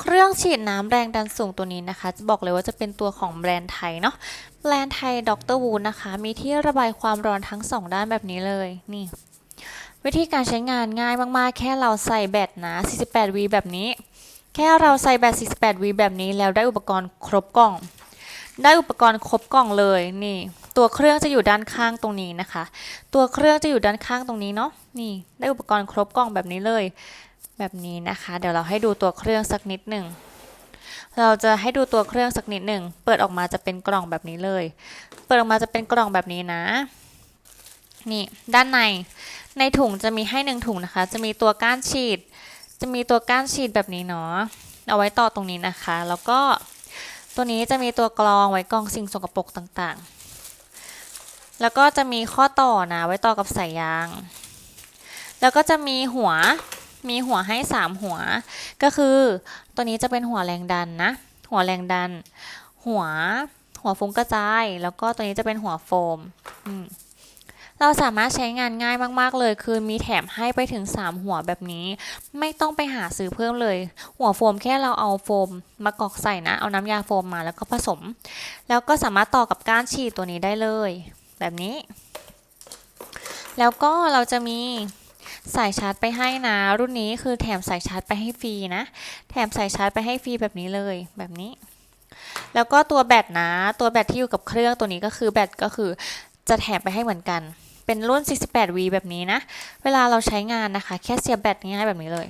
เครื่องฉีดน้ำแรงดันสูงตัวนี้นะคะ จะบอกเลยว่าจะเป็นตัวของแบรนด์ไทยเนาะแบรนด์ไทยดรวูนะคะ มีที่ระบายความร้อนทั้งสองด้านแบบนี้เลยนี่ วิธีการใช้งานง่ายมากๆ แค่เราใส่แบตนะ48 V แบบนี้ แค่เราใส่แบต48 V แบบนี้แล้วได้อุปกรณ์ครบกล่อง ได้อุปกรณ์ครบกล่องเลยนี่ ตัวเครื่องจะอยู่ด้านข้างตรงนี้นะคะ ตัวเครื่องจะอยู่ด้านข้างตรงนี้เนาะนี่ ได้อุปกรณ์ครบกล่องแบบนี้เลย แบบนี้นะคะ เดี๋ยวเราให้ดูตัวเครื่องสักนิดหนึ่งเราจะให้ดูตัวเครื่องสักนิดหนึ่งเปิดออกมาจะเป็นกล่องแบบนี้เลย เปิดออกมาจะเป็นกล่องแบบนี้นะ นี่ด้านใน ในถุงจะมีให้หนึ่งถุงนะคะ จะมีตัวก้านฉีด จะมีตัวก้านฉีดแบบนี้เนาะ เอาไว้ต่อตรงนี้นะคะ แล้วก็ ตัวนี้จะมีตัวกรองไว้กรองสิ่งสกปรกต่างๆ แล้วก็จะมีข้อต่อนะไว้ต่อกับสายยาง แล้วก็จะมีหัว มีหัวให้ 3 หัว ก็คือตัวนี้จะเป็นหัวแรงดันนะ หัวแรงดัน หัว หัวฟุ้งกระจาย แล้วก็ตัวนี้จะเป็นหัวโฟม อืม เราสามารถใช้งานง่ายมากๆเลย คือมีแถมให้ไปถึง 3 หัวแบบนี้ ไม่ต้องไปหาซื้อเพิ่มเลย หัวโฟมแค่เราเอาโฟมมากรอกใส่นะ เอาน้ำยาโฟมมาแล้วก็ผสม แล้วก็สามารถต่อกับก้านฉีดตัวนี้ได้เลย แบบนี้ แล้วก็เราจะมีสายชาร์จไปให้นะ รุ่นนี้คือแถมสายชาร์จไปให้ฟรีนะ แถมสายชาร์จไปให้ฟรีแบบนี้เลยแบบนี้ แล้วก็ตัวแบตนะ ตัวแบตที่อยู่กับเครื่องตัวนี้ก็คือแบตก็คือ จะแถมไปให้เหมือนกัน เป็นรุ่น 48V แบบนี้นะ เวลาเราใช้งานนะคะ แค่เสียบแบตง่ายๆแบบนี้เลย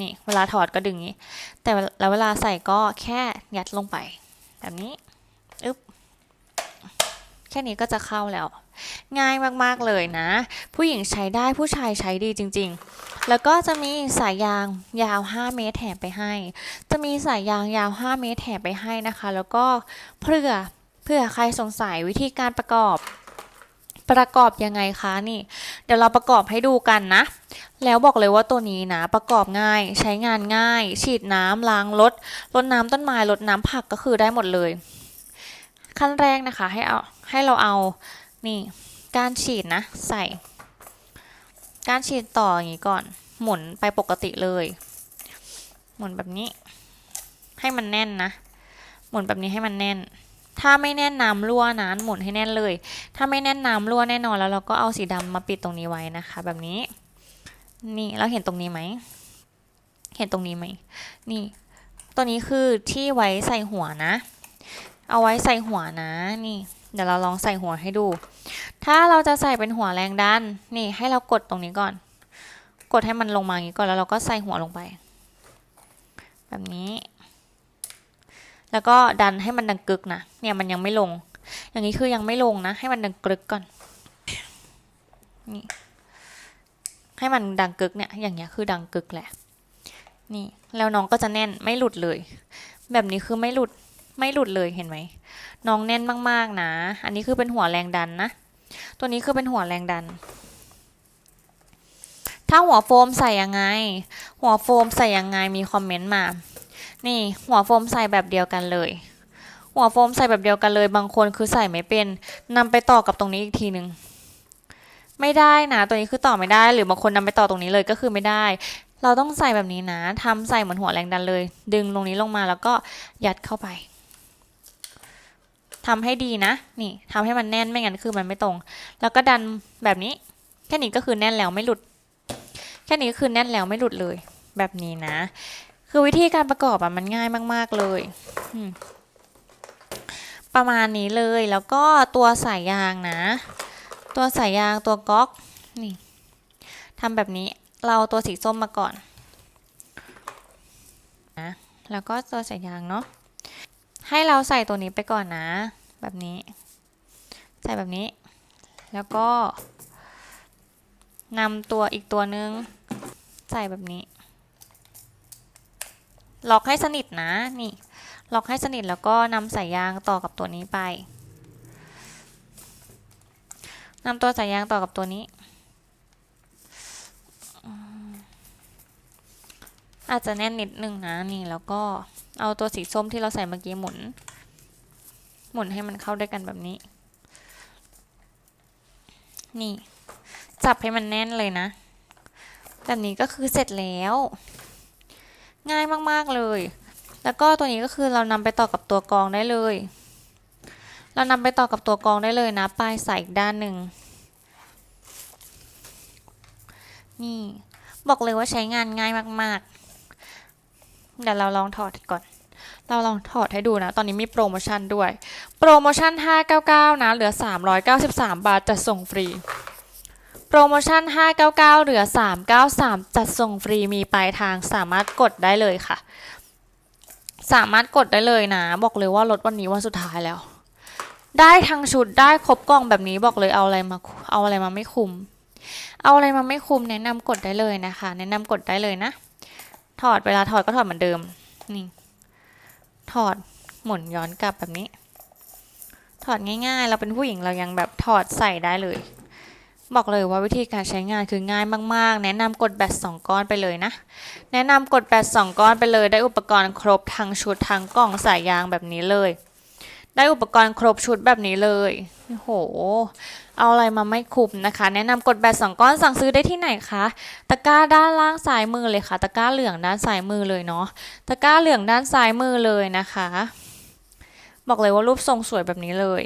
นี่ เวลาถอดก็ดึงนี้ แต่แล้วเวลาใส่ก็แค่ยัดลงไป แบบนี้ อึ๊บ แค่นี้ก็จะเข้าแล้ว ง่ายมากๆเลยนะ ผู้หญิงใช้ได้ผู้ชายใช้ดีจริง ๆ แล้วก็จะมีสายยางยาว 5 เมตรแถมไปให้ จะมีสายยางยาว 5 เมตรแถมไปให้นะคะ แล้วก็เผื่อเผื่อใครสงสัยวิธีการประกอบ ประกอบยังไงคะนี่ เดี๋ยวเราประกอบให้ดูกันนะ แล้วบอกเลยว่าตัวนี้นะประกอบง่ายใช้งานง่าย ฉีดน้ำล้างรถรดน้ำต้นไม้รดน้ำผักก็คือได้หมดเลย ขั้นแรกนะคะให้เอาให้เราเอานี่ก้านฉีดนะ ใส่ก้านฉีดต่ออย่างนี้ก่อน หมุนไปปกติเลย หมุนแบบนี้ ให้มันแน่นนะ หมุนแบบนี้ให้มันแน่น ถ้าไม่แน่นน้ำรั่วนะหมุนให้แน่นเลย ถ้าไม่แน่นน้ำรั่วแน่นอนแล้วเราก็เอาสีดำมาปิดตรงนี้ไว้นะคะ แบบนี้ นี่เราเห็นตรงนี้ไหม เห็นตรงนี้ไหม นี่ ตัวนี้คือที่ไว้ใส่หัวนะ เอาไว้ใส่หัวนะ นี่ เดี๋ยวเราลองใส่หัวให้ดู ถ้าเราจะใส่เป็นหัวแรงดัน นี่ให้เรากดตรงนี้ก่อน กดให้มันลงมาอย่างนี้ก่อนแล้วเราก็ใส่หัวลงไป แบบนี้ แล้วก็ดันให้มันดังกึกนะ เนี่ยมันยังไม่ลง อย่างนี้คือยังไม่ลงนะ ให้มันดังกึกก่อน นี่ ให้มันดังกึกเนี่ย อย่างเงี้ยคือดังกึกแหละ นี่ แล้วน้องก็จะแน่นไม่หลุดเลย แบบนี้คือไม่หลุด ไม่หลุดเลยเห็นไหม น้องแน่นมากๆนะ อันนี้คือเป็นหัวแรงดันนะ ตัวนี้คือเป็นหัวแรงดันถ้าหัวโฟมใส่ยังไง หัวโฟมใส่ยังไงมีคอมเมนต์มา นี่หัวโฟมใส่แบบเดียวกันเลย หัวโฟมใส่แบบเดียวกันเลย บางคนคือใส่ไม่เป็นนำไปต่อกับตรงนี้อีกทีหนึ่งไม่ได้นะตัวนี้คือต่อไม่ได้ หรือบางคนนำไปต่อตรงนี้เลยก็คือไม่ได้ เราต้องใส่แบบนี้นะทำใส่เหมือนหัวแรงดันเลย ดึงตรงนี้ลงมาแล้วก็ยัดเข้าไปทำให้ดีนะ นี่ทำให้มันแน่นไม่งั้นคือมันไม่ตรง แล้วก็ดันแบบนี้ แค่นี้ก็คือแน่นแล้วไม่หลุด แค่นี้ก็คือแน่นแล้วไม่หลุดเลย แบบนี้นะ คือวิธีการประกอบอะมันง่ายมาก ๆ เลยประมาณนี้เลยแล้วก็ตัวสายยางนะ ตัวสายยางตัวก๊อกนี่ทำแบบนี้เราเอาตัวสีส้มมาก่อนนะแล้วก็ตัวสายยางเนาะให้เราใส่ตัวนี้ไปก่อนนะ แบบนี้ ใส่แบบนี้ แล้วก็นำตัวอีกตัวนึง ใส่แบบนี้ ล็อกให้สนิทนะนี่ ล็อกให้สนิทแล้วก็นำสายยางต่อกับตัวนี้ไปนำตัวสายยางต่อกับตัวนี้ อาจจะแน่นนิดนึงนะนี่แล้วก็เอาตัวสีส้มที่เราใส่เมื่อกี้หมุน หมุนให้มันเข้าด้วยกันแบบนี้ นี่ จับให้มันแน่นเลยนะ แบบนี้ก็คือเสร็จแล้ว ง่ายมากๆเลย แล้วก็ตัวนี้ก็คือเรานำไปต่อกับตัวกรองได้เลย เรานำไปต่อกับตัวกรองได้เลยนะปลายสายอีกด้านหนึ่งนี่บอกเลยว่าใช้งานง่ายมากๆ เดี๋ยวเราลองถอดก่อน เราลองถอดให้ดูนะ ตอนนี้มีโปรโมชั่นด้วย โปรโมชั่น 599 นะ เหลือ 393 บาทจัดส่งฟรี โปรโมชั่น 599 เหลือ 393 จัดส่งฟรีมีปลายทางสามารถกดได้เลยค่ะ สามารถกดได้เลยนะ บอกเลยว่าลดวันนี้วันสุดท้ายแล้ว ได้ทั้งชุดได้ครบกล่องแบบนี้บอกเลยเอาอะไรมาเอาอะไรมาไม่คุ้ม เอาอะไรมาไม่คุ้มแนะนำกดได้เลยนะคะ แนะนำกดได้เลยนะ ถอดเวลาถอดก็ถอดเหมือนเดิมนี่ถอดหมุนย้อนกลับแบบนี้ ถอดง่ายๆ เราเป็นผู้หญิงเรายังแบบถอดใส่ได้เลย บอกเลยว่าวิธีการใช้งานคือง่ายมาก ๆ แนะนำกดแบต2ก้อนไปเลยนะ แนะนำกดแบต2ก้อนไปเลยได้อุปกรณ์ครบทั้งชุดทั้งกล่องสายยางแบบนี้เลย ได้อุปกรณ์ครบชุดแบบนี้เลยโอ้โห เอาอะไรมาไม่คุ้มนะคะ แนะนำกดแบต2ก้อนสั่งซื้อได้ที่ไหนคะ ตะกร้าด้านล่างซ้ายมือเลยค่ะ ตะกร้าเหลืองด้านซ้ายมือเลยเนาะ ตะกร้าเหลืองด้านซ้ายมือเลยนะคะ บอกเลยว่ารูปทรงสวยแบบนี้เลย